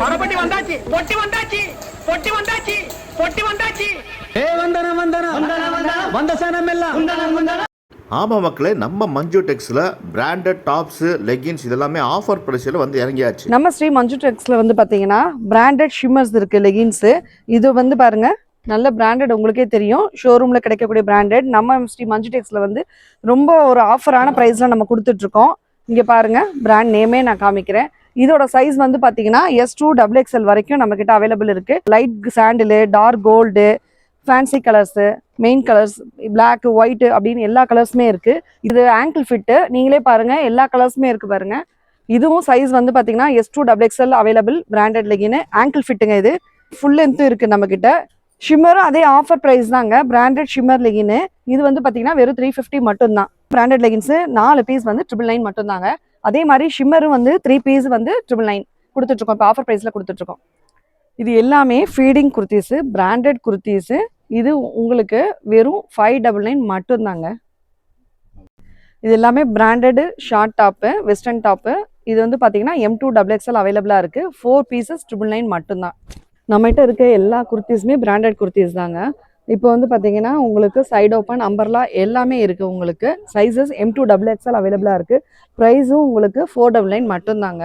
படப்பட்டி வந்தாச்சு பொட்டி வந்தாச்சு பொட்டி வந்தாச்சு பொட்டி வந்தாச்சு. ஏ வந்தன வந்தன வந்த சனம் எல்லாம் ஆமாம் மக்களே நம்ம மஞ்சு டெக்ஸில் பிராண்டட் டாப்ஸு லெகின்ஸ் இதெல்லாமே ஆஃபர் ப்ரைஸில் வந்து இறங்கியாச்சு. நம்ம ஸ்ரீ மஞ்சு டெக்ஸில் வந்து பார்த்தீங்கன்னா பிராண்டட் ஷிம்மர்ஸ் இருக்குது லெகின்ஸு இது வந்து பாருங்க நல்ல பிராண்டட் உங்களுக்கே தெரியும். ஷோரூமில் கிடைக்கக்கூடிய பிராண்டட் நம்ம ஸ்ரீ மஞ்சு டெக்ஸில் வந்து ரொம்ப ஒரு ஆஃபரான ப்ரைஸில் நம்ம கொடுத்துட்ருக்கோம் இங்கே பாருங்க பிராண்ட் நேமே நான் காமிக்கிறேன். இதோட சைஸ் வந்து பார்த்தீங்கன்னா எஸ் டூ டபுள் எக்ஸ்எல் வரைக்கும் நம்மக்கிட்ட அவைலபிள் இருக்குது light சாண்டிலு dark gold fancy colours main colours black white அப்படின்னு எல்லா கலர்ஸுமே இருக்குது இது ஆங்கிள் ஃபிட்டு நீங்களே பாருங்கள் எல்லா கலர்ஸுமே இருக்குது பாருங்க. இதுவும் சைஸ் வந்து பார்த்தீங்கன்னா S two double XL available branded லெகின்னு ankle ஃபிட்டுங்க இது. ஃபுல் லென்த்தும் இருக்குது நம்மக்கிட்ட ஷிம்மரும் அதே ஆஃபர் ப்ரைஸ் தாங்க. பிராண்டட் ஷிம்மர் லெகின் இது வந்து பார்த்தீங்கன்னா வெறும் த்ரீ ஃபிஃப்டி மட்டும்தான். பிராண்டட் லெகின்ஸு நாலு பீஸ் வந்து ட்ரிபிள் நைன் மட்டும்தாங்க. அதே மாதிரி ஷிம்மரும் வந்து த்ரீ பீஸ் வந்து ட்ரிபிள் நைன் கொடுத்துட்ருக்கோம். இப்போ ஆஃபர் ப்ரைஸில் கொடுத்துட்ருக்கோம். இது எல்லாமே ஃபீடிங் குர்த்திஸு பிராண்டட் குர்த்திஸு இது உங்களுக்கு வெறும் ஃபைவ் டபுள் நைன் மட்டும்தாங்க. இது எல்லாமே branded short top western top இது வந்து பார்த்தீங்கன்னா எம் டூ டபுள் எக்ஸ்எல் அவைலபிளாக இருக்குது ஃபோர் பீசஸ் ட்ரிபிள் நைன் மட்டும்தான். நம்மகிட்ட இருக்க எல்லா குர்த்திஸுமே பிராண்டட் குர்த்திஸ் தாங்க. இப்போ வந்து பார்த்தீங்கன்னா உங்களுக்கு சைடு ஓப்பன் அம்பர்லா எல்லாமே இருக்குது உங்களுக்கு. Sizes M two double XL அவைலபிளாக இருக்குது ப்ரைஸும் உங்களுக்கு ஃபோர் டபுள் நைன் மட்டும்தாங்க.